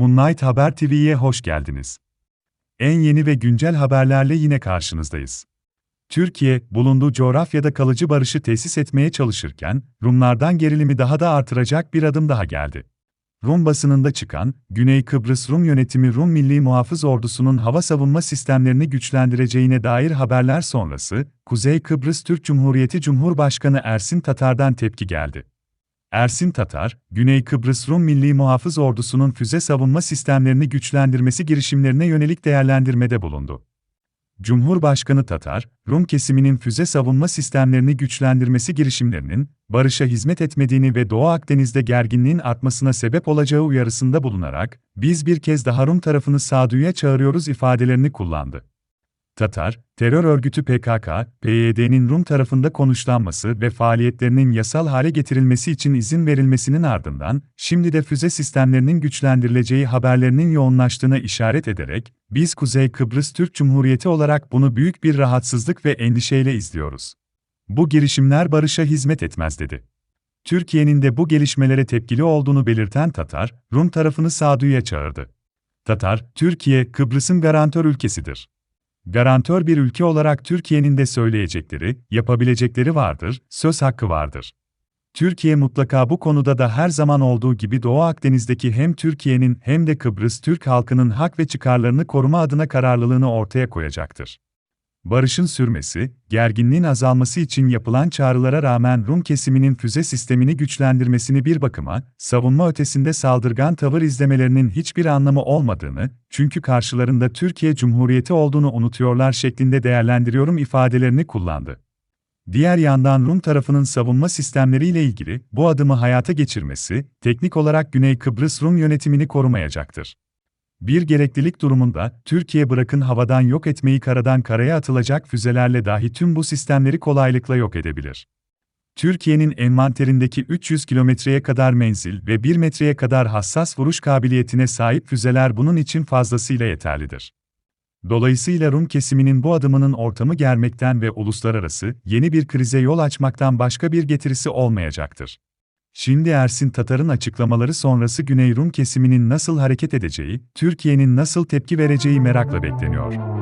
Tonight Haber TV'ye hoş geldiniz. En yeni ve güncel haberlerle yine karşınızdayız. Türkiye, bulunduğu coğrafyada kalıcı barışı tesis etmeye çalışırken, Rumlardan gerilimi daha da artıracak bir adım daha geldi. Rum basınında çıkan, Güney Kıbrıs Rum yönetimi Rum Milli Muhafız Ordusu'nun hava savunma sistemlerini güçlendireceğine dair haberler sonrası, Kuzey Kıbrıs Türk Cumhuriyeti Cumhurbaşkanı Ersin Tatar'dan tepki geldi. Ersin Tatar, Güney Kıbrıs Rum Milli Muhafız Ordusu'nun füze savunma sistemlerini güçlendirmesi girişimlerine yönelik değerlendirmede bulundu. Cumhurbaşkanı Tatar, Rum kesiminin füze savunma sistemlerini güçlendirmesi girişimlerinin, barışa hizmet etmediğini ve Doğu Akdeniz'de gerginliğin artmasına sebep olacağı uyarısında bulunarak, biz bir kez daha Rum tarafını sağduyuya çağırıyoruz ifadelerini kullandı. Tatar, terör örgütü PKK, PYD'nin Rum tarafında konuşlanması ve faaliyetlerinin yasal hale getirilmesi için izin verilmesinin ardından, şimdi de füze sistemlerinin güçlendirileceği haberlerinin yoğunlaştığına işaret ederek, biz Kuzey Kıbrıs Türk Cumhuriyeti olarak bunu büyük bir rahatsızlık ve endişeyle izliyoruz. Bu girişimler barışa hizmet etmez dedi. Türkiye'nin de bu gelişmelere tepkili olduğunu belirten Tatar, Rum tarafını sağduyuya çağırdı. Tatar, Türkiye, Kıbrıs'ın garantör ülkesidir. Garantör bir ülke olarak Türkiye'nin de söyleyecekleri, yapabilecekleri vardır, söz hakkı vardır. Türkiye mutlaka bu konuda da her zaman olduğu gibi Doğu Akdeniz'deki hem Türkiye'nin hem de Kıbrıs Türk halkının hak ve çıkarlarını koruma adına kararlılığını ortaya koyacaktır. Barışın sürmesi, gerginliğin azalması için yapılan çağrılara rağmen Rum kesiminin füze sistemini güçlendirmesini bir bakıma, savunma ötesinde saldırgan tavır izlemelerinin hiçbir anlamı olmadığını, çünkü karşılarında Türkiye Cumhuriyeti olduğunu unutuyorlar şeklinde değerlendiriyorum ifadelerini kullandı. Diğer yandan Rum tarafının savunma sistemleriyle ilgili bu adımı hayata geçirmesi, teknik olarak Güney Kıbrıs Rum yönetimini korumayacaktır. Bir gereklilik durumunda, Türkiye bırakın havadan yok etmeyi karadan karaya atılacak füzelerle dahi tüm bu sistemleri kolaylıkla yok edebilir. Türkiye'nin envanterindeki 300 kilometreye kadar menzil ve 1 metreye kadar hassas vuruş kabiliyetine sahip füzeler bunun için fazlasıyla yeterlidir. Dolayısıyla Rum kesiminin bu adımının ortamı germekten ve uluslararası yeni bir krize yol açmaktan başka bir getirisi olmayacaktır. Şimdi Ersin Tatar'ın açıklamaları sonrası Güney Rum kesiminin nasıl hareket edeceği, Türkiye'nin nasıl tepki vereceği merakla bekleniyor.